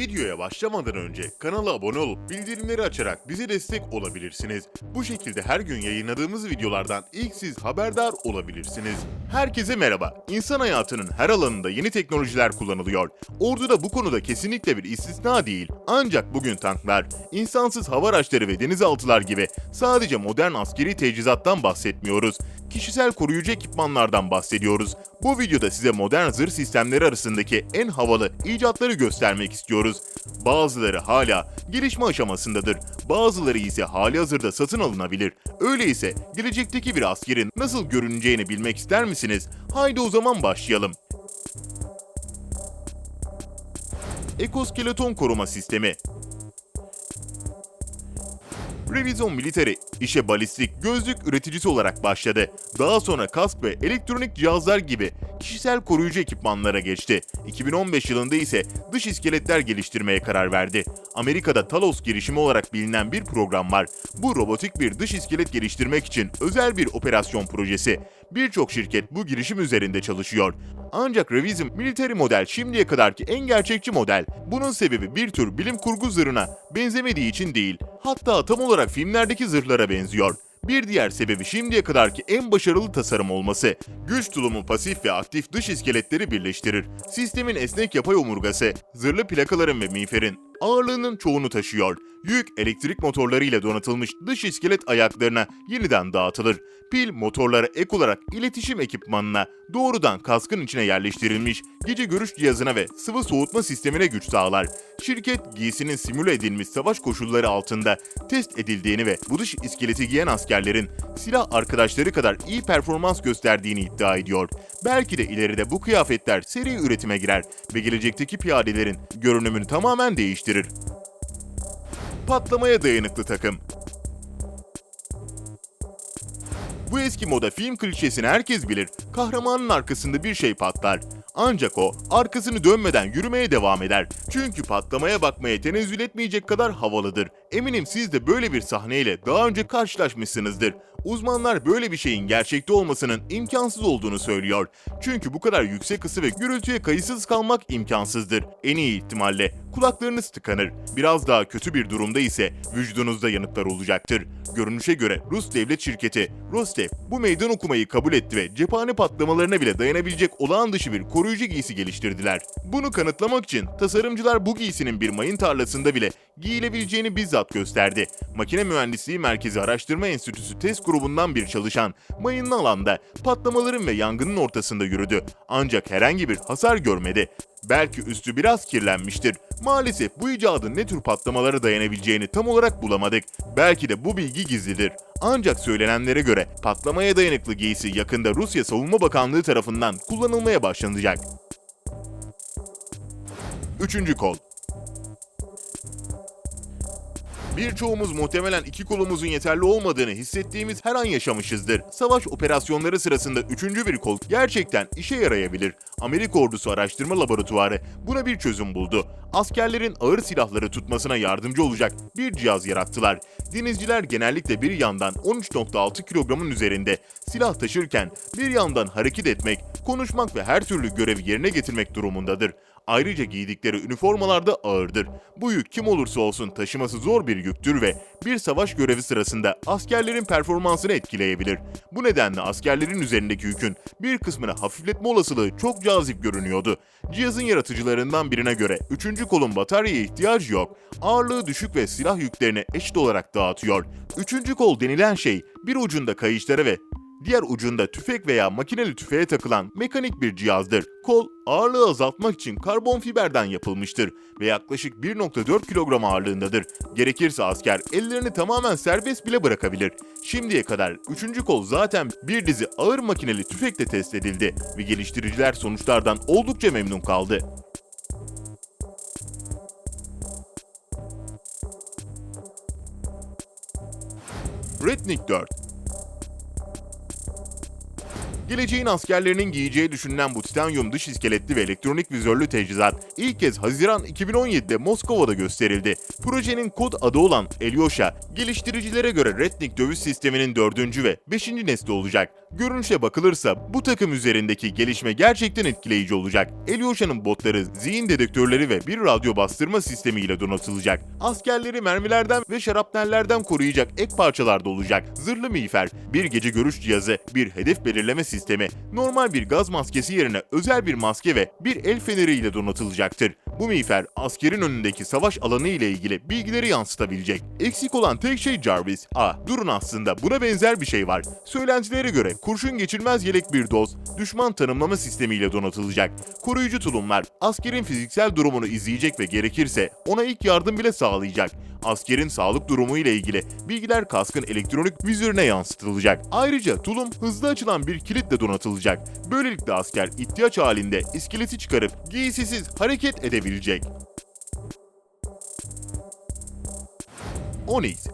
Videoya başlamadan önce kanala abone olup bildirimleri açarak bize destek olabilirsiniz. Bu şekilde her gün yayınladığımız videolardan ilk siz haberdar olabilirsiniz. Herkese merhaba. İnsan hayatının her alanında yeni teknolojiler kullanılıyor. Orduda bu konuda kesinlikle bir istisna değil. Ancak bugün tanklar, insansız hava araçları ve denizaltılar gibi sadece modern askeri teçhizattan bahsetmiyoruz. Kişisel koruyucu ekipmanlardan bahsediyoruz. Bu videoda size modern zırh sistemleri arasındaki en havalı icatları göstermek istiyoruz. Bazıları hala gelişme aşamasındadır. Bazıları ise hali hazırda satın alınabilir. Öyleyse gelecekteki bir askerin nasıl görüneceğini bilmek ister misiniz? Haydi o zaman başlayalım. Ekoskeleton koruma sistemi Revizon Military işe balistik gözlük üreticisi olarak başladı. Daha sonra kask ve elektronik cihazlar gibi kişisel koruyucu ekipmanlara geçti. 2015 yılında ise dış iskeletler geliştirmeye karar verdi. Amerika'da Talos girişimi olarak bilinen bir program var. Bu robotik bir dış iskelet geliştirmek için özel bir operasyon projesi. Birçok şirket bu girişim üzerinde çalışıyor. Ancak Revism Military model şimdiye kadarki en gerçekçi model. Bunun sebebi bir tür bilim kurgu zırhına benzemediği için değil. Hatta tam olarak filmlerdeki zırhlara benziyor. Bir diğer sebebi şimdiye kadarki en başarılı tasarım olması. Güç tulumu pasif ve aktif dış iskeletleri birleştirir. Sistemin esnek yapay omurgası, zırhlı plakaların ve miğferin ağırlığının çoğunu taşıyor. Yük elektrik motorlarıyla donatılmış dış iskelet ayaklarına yeniden dağıtılır. Pil motorlara ek olarak iletişim ekipmanına doğrudan kaskın içine yerleştirilmiş gece görüş cihazına ve sıvı soğutma sistemine güç sağlar. Şirket giysinin simüle edilmiş savaş koşulları altında test edildiğini ve bu dış iskeleti giyen askerlerin silah arkadaşları kadar iyi performans gösterdiğini iddia ediyor. Belki de ileride bu kıyafetler seri üretime girer ve gelecekteki piyadelerin görünümünü tamamen değiştirir. Patlamaya dayanıklı takım Bu eski moda film klişesini herkes bilir. Kahramanın arkasında bir şey patlar. Ancak o arkasını dönmeden yürümeye devam eder. Çünkü patlamaya bakmaya tenezzül etmeyecek kadar havalıdır. Eminim siz de böyle bir sahneyle daha önce karşılaşmışsınızdır. Uzmanlar böyle bir şeyin gerçekte olmasının imkansız olduğunu söylüyor. Çünkü bu kadar yüksek ısı ve gürültüye kayıtsız kalmak imkansızdır. En iyi ihtimalle kulaklarınız tıkanır. Biraz daha kötü bir durumda ise vücudunuzda yanıklar olacaktır. Görünüşe göre Rus devlet şirketi Rostev bu meydan okumayı kabul etti ve cephane patlamalarına bile dayanabilecek olağan dışı bir koruyucu giysi geliştirdiler. Bunu kanıtlamak için tasarımcılar bu giysinin bir mayın tarlasında bile giyilebileceğini bizzat gösterdi. Makine Mühendisliği Merkezi Araştırma Enstitüsü test grubundan bir çalışan mayınlı alanda patlamaların ve yangının ortasında yürüdü. Ancak herhangi bir hasar görmedi. Belki üstü biraz kirlenmiştir. Maalesef bu icadın ne tür patlamalara dayanabileceğini tam olarak bulamadık. Belki de bu bilgi gizlidir. Ancak söylenenlere göre patlamaya dayanıklı giysi yakında Rusya Savunma Bakanlığı tarafından kullanılmaya başlanacak. Üçüncü kol Birçoğumuz muhtemelen iki kolumuzun yeterli olmadığını hissettiğimiz her an yaşamışızdır. Savaş operasyonları sırasında üçüncü bir kol gerçekten işe yarayabilir. Amerika Ordusu Araştırma Laboratuvarı buna bir çözüm buldu. Askerlerin ağır silahları tutmasına yardımcı olacak bir cihaz yarattılar. Denizciler genellikle bir yandan 13.6 kilogramın üzerinde silah taşırken bir yandan hareket etmek, konuşmak ve her türlü görevi yerine getirmek durumundadır. Ayrıca giydikleri üniformalar da ağırdır. Bu yük kim olursa olsun taşıması zor bir yüktür ve bir savaş görevi sırasında askerlerin performansını etkileyebilir. Bu nedenle askerlerin üzerindeki yükün bir kısmını hafifletme olasılığı çok cazip görünüyordu. Cihazın yaratıcılarından birine göre 3. kolun bataryaya ihtiyacı yok. Ağırlığı düşük ve silah yüklerini eşit olarak dağıtıyor. 3. kol denilen şey bir ucunda kayışlara ve diğer ucunda tüfek veya makineli tüfeğe takılan mekanik bir cihazdır. Kol ağırlığı azaltmak için karbon fiberden yapılmıştır ve yaklaşık 1.4 kilogram ağırlığındadır. Gerekirse asker ellerini tamamen serbest bile bırakabilir. Şimdiye kadar 3. kol zaten bir dizi ağır makineli tüfekle test edildi ve geliştiriciler sonuçlardan oldukça memnun kaldı. Rednick 4 Geleceğin askerlerinin giyeceği düşünülen bu titanyum dış iskeletli ve elektronik vizörlü teçhizat ilk kez Haziran 2017'de Moskova'da gösterildi. Projenin kod adı olan Elyosha, geliştiricilere göre Rednick dövüş sisteminin dördüncü ve beşinci nesli olacak. Görünüşe bakılırsa bu takım üzerindeki gelişme gerçekten etkileyici olacak. Elyosha'nın botları, zihin dedektörleri ve bir radyo bastırma sistemiyle donatılacak. Askerleri mermilerden ve şarapnellerden koruyacak ek parçalar da olacak. Zırhlı miğfer, bir gece görüş cihazı, bir hedef belirleme sistemi, normal bir gaz maskesi yerine özel bir maske ve bir el feneriyle donatılacaktır. Bu miğfer askerin önündeki savaş alanı ile ilgili bilgileri yansıtabilecek. Eksik olan tek şey Jarvis. Ah durun aslında buna benzer bir şey var. Söylentilere göre kurşun geçirmez yelek bir doz düşman tanımlama sistemiyle donatılacak. Koruyucu tulumlar askerin fiziksel durumunu izleyecek ve gerekirse ona ilk yardım bile sağlayacak. Askerin sağlık durumu ile ilgili bilgiler kaskın elektronik vizörüne yansıtılacak. Ayrıca tulum hızlı açılan bir kilitle donatılacak. Böylelikle asker ihtiyaç halinde iskeleti çıkarıp giysisiz hareket edebilecek. Onyx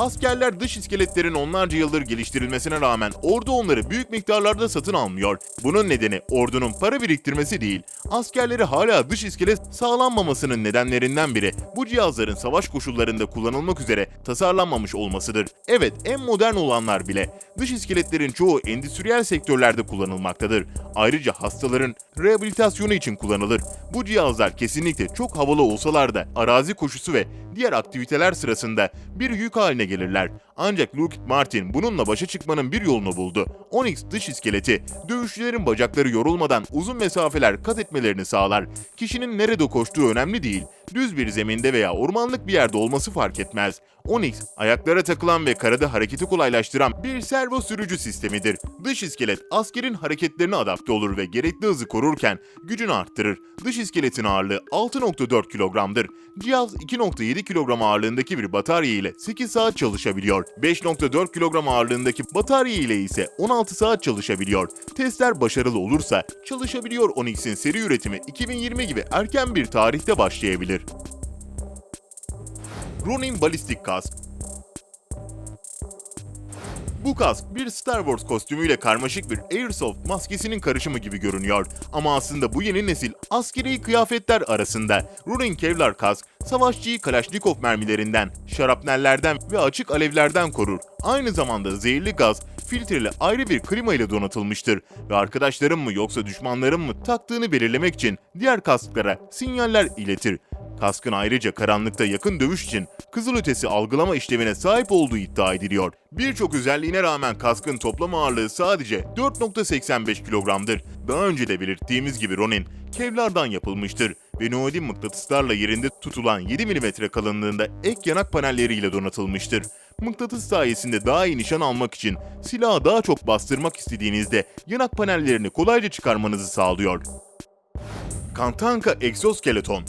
Askerler dış iskeletlerin onlarca yıldır geliştirilmesine rağmen ordu onları büyük miktarlarda satın almıyor. Bunun nedeni ordunun para biriktirmesi değil, askerleri hala dış iskelet sağlanmamasının nedenlerinden biri bu cihazların savaş koşullarında kullanılmak üzere tasarlanmamış olmasıdır. Evet, en modern olanlar bile dış iskeletlerin çoğu endüstriyel sektörlerde kullanılmaktadır. Ayrıca hastaların rehabilitasyonu için kullanılır. Bu cihazlar kesinlikle çok havalı olsalar da arazi koşusu ve diğer aktiviteler sırasında bir yük haline gelirler. Ancak Lockheed Martin bununla başa çıkmanın bir yolunu buldu. Onyx dış iskeleti, dövüşçülerin bacakları yorulmadan uzun mesafeler kat etmelerini sağlar. Kişinin nerede koştuğu önemli değil. Düz bir zeminde veya ormanlık bir yerde olması fark etmez. Onyx, ayaklara takılan ve karada hareketi kolaylaştıran bir servo sürücü sistemidir. Dış iskelet, askerin hareketlerine adapte olur ve gerekli hızı korurken gücünü arttırır. Dış iskeletin ağırlığı 6.4 kilogramdır. Cihaz 2.7 kilogram ağırlığındaki bir batarya ile 8 saat çalışabiliyor. 5.4 kilogram ağırlığındaki batarya ile ise 16 saat çalışabiliyor. Testler başarılı olursa çalışabiliyor Onyx'in seri üretimi 2020 gibi erken bir tarihte başlayabilir. Ronin Balistik Kask bu kask bir Star Wars kostümüyle karmaşık bir Airsoft maskesinin karışımı gibi görünüyor. Ama aslında bu yeni nesil askeri kıyafetler arasında. Ronin Kevlar kask, savaşçıyı Kalashnikov mermilerinden, şarapnellerden ve açık alevlerden korur. Aynı zamanda zehirli gaz, filtreli ayrı bir klima ile donatılmıştır ve arkadaşlarım mı yoksa düşmanlarım mı taktığını belirlemek için diğer kasklara sinyaller iletir. Kaskın ayrıca karanlıkta yakın dövüş için kızılötesi algılama işlevine sahip olduğu iddia ediliyor. Birçok özelliğine rağmen kaskın toplam ağırlığı sadece 4.85 kilogramdır. Daha önce de belirttiğimiz gibi Ronin, kevlardan yapılmıştır ve neodym mıknatıslarla yerinde tutulan 7 mm kalınlığında ek yanak panelleriyle donatılmıştır. Mıknatıs sayesinde daha iyi nişan almak için silahı daha çok bastırmak istediğinizde yanak panellerini kolayca çıkarmanızı sağlıyor. Kantanka Exoskeleton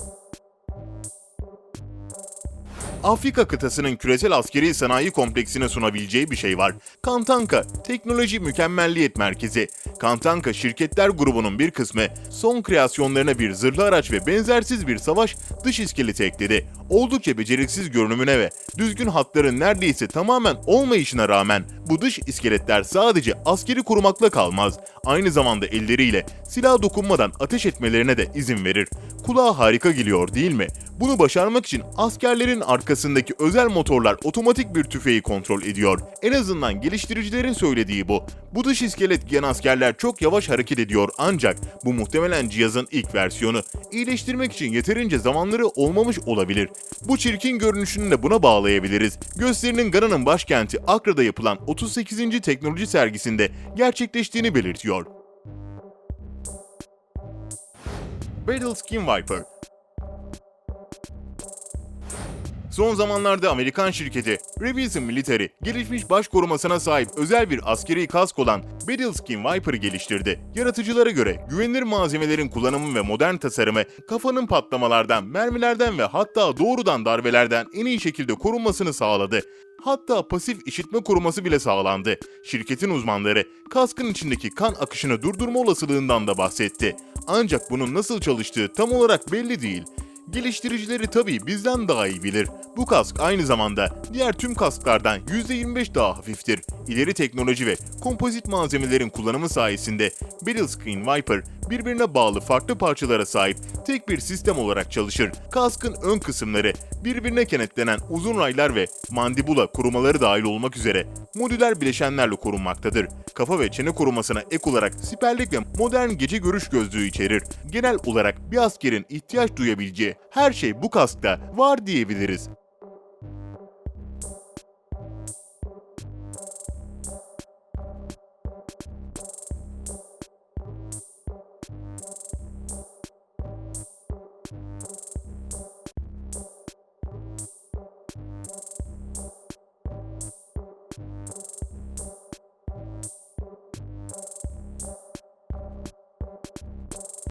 Afrika kıtasının küresel askeri sanayi kompleksine sunabileceği bir şey var. Kantanka, Teknoloji Mükemmelliyet Merkezi. Kantanka şirketler grubunun bir kısmı son kreasyonlarına bir zırhlı araç ve benzersiz bir savaş dış iskeleti ekledi. Oldukça beceriksiz görünümüne ve düzgün hatların neredeyse tamamen olmayışına rağmen bu dış iskeletler sadece askeri korumakla kalmaz. Aynı zamanda elleriyle silah dokunmadan ateş etmelerine de izin verir. Kulağa harika geliyor değil mi? Bunu başarmak için askerlerin arkasındaki özel motorlar otomatik bir tüfeği kontrol ediyor. En azından geliştiricilerin söylediği bu. Bu dış iskelet giyen askerler çok yavaş hareket ediyor ancak bu muhtemelen cihazın ilk versiyonu. İyileştirmek için yeterince zamanları olmamış olabilir. Bu çirkin görünüşünü de buna bağlayabiliriz. Gösterinin Gana'nın başkenti Akra'da yapılan 38. teknoloji sergisinde gerçekleştiğini belirtiyor. Battle Skin Viper Son zamanlarda Amerikan şirketi Revision Military, gelişmiş baş korumasına sahip özel bir askeri kask olan Battleskin Viper'ı geliştirdi. Yaratıcılara göre güvenilir malzemelerin kullanımı ve modern tasarımı kafanın patlamalardan, mermilerden ve hatta doğrudan darbelerden en iyi şekilde korunmasını sağladı. Hatta pasif işitme koruması bile sağlandı. Şirketin uzmanları kaskın içindeki kan akışını durdurma olasılığından da bahsetti. Ancak bunun nasıl çalıştığı tam olarak belli değil. Geliştiricileri tabii bizden daha iyi bilir. Bu kask aynı zamanda diğer tüm kasklardan %25 daha hafiftir. İleri teknoloji ve kompozit malzemelerin kullanımı sayesinde Battle Screen Viper birbirine bağlı farklı parçalara sahip tek bir sistem olarak çalışır. Kaskın ön kısımları birbirine kenetlenen uzun raylar ve mandibula korumaları dahil olmak üzere modüler bileşenlerle korunmaktadır. Kafa ve çene korumasına ek olarak siperlik ve modern gece görüş gözlüğü içerir. Genel olarak bir askerin ihtiyaç duyabileceği her şey bu kaskta var diyebiliriz.